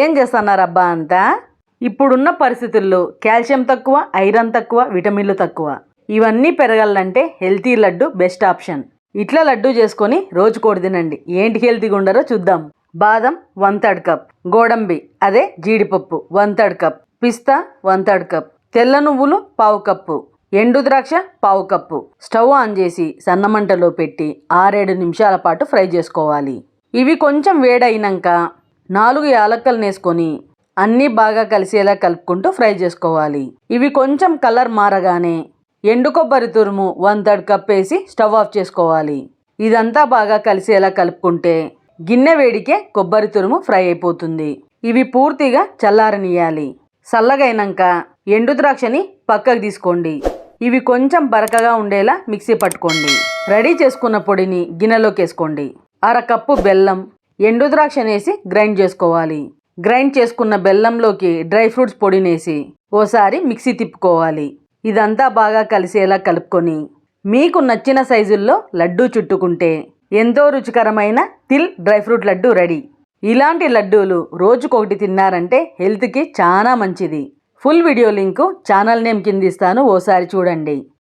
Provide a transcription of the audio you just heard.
ఏం చేస్తున్నారబ్బా అంతా? ఇప్పుడున్న పరిస్థితుల్లో కాల్షియం తక్కువ ఐరన్ తక్కువ విటమిన్లు తక్కువ. ఇవన్నీ పెరగాలంటే హెల్తీ లడ్డు బెస్ట్ ఆప్షన్. ఇట్లా లడ్డు చేసుకొని రోజు కోడి తినండి. ఏంటి హెల్తీగా ఉండరో చూద్దాం. బాదం వన్ థర్డ్ కప్. గోడంబి అదే జీడిపప్పు వన్ థర్డ్ కప్. పిస్తా వన్ థర్డ్ కప్. తెల్ల నువ్వులు పావు కప్పు. ఎండు ద్రాక్ష పావు కప్పు. స్టవ్ ఆన్ చేసి సన్నమంటలో పెట్టి ఆరేడు నిమిషాల పాటు ఫ్రై చేసుకోవాలి. ఇవి కొంచెం వేడైనాక నాలుగు యాలక్కలు వేసుకొని అన్నీ బాగా కలిసేలా కలుపుకుంటూ ఫ్రై చేసుకోవాలి. ఇవి కొంచెం కలర్ మారగానే ఎండు కొబ్బరి తురుము వన్ థర్డ్ కప్ వేసి స్టవ్ ఆఫ్ చేసుకోవాలి. ఇదంతా బాగా కలిసేలా కలుపుకుంటే గిన్నె వేడికే కొబ్బరి తురుము ఫ్రై అయిపోతుంది. ఇవి పూర్తిగా చల్లారనియాలి చల్లగైనాక ఎండు ద్రాక్షని పక్కకు తీసుకోండి. ఇవి కొంచెం బరకగా ఉండేలా మిక్సీ పట్టుకోండి. రెడీ చేసుకున్న పొడిని గిన్నెలోకి వేసుకోండి. అర కప్పు బెల్లం ఎండు ద్రాక్షనేసి గ్రైండ్ చేసుకోవాలి. గ్రైండ్ చేసుకున్న బెల్లంలోకి డ్రై ఫ్రూట్స్ పొడినేసి ఓసారి మిక్సీ తిప్పుకోవాలి. ఇదంతా బాగా కలిసేలా కలుపుకొని మీకు నచ్చిన సైజుల్లో లడ్డూ చుట్టుకుంటే ఎంతో రుచికరమైన తిల్ డ్రై ఫ్రూట్ లడ్డు రెడీ. ఇలాంటి లడ్డూలు రోజుకొకటి తిన్నారంటే హెల్త్కి చాలా మంచిది. Full video link channel name కింద ఇస్తాను ఓసారి చూడండి.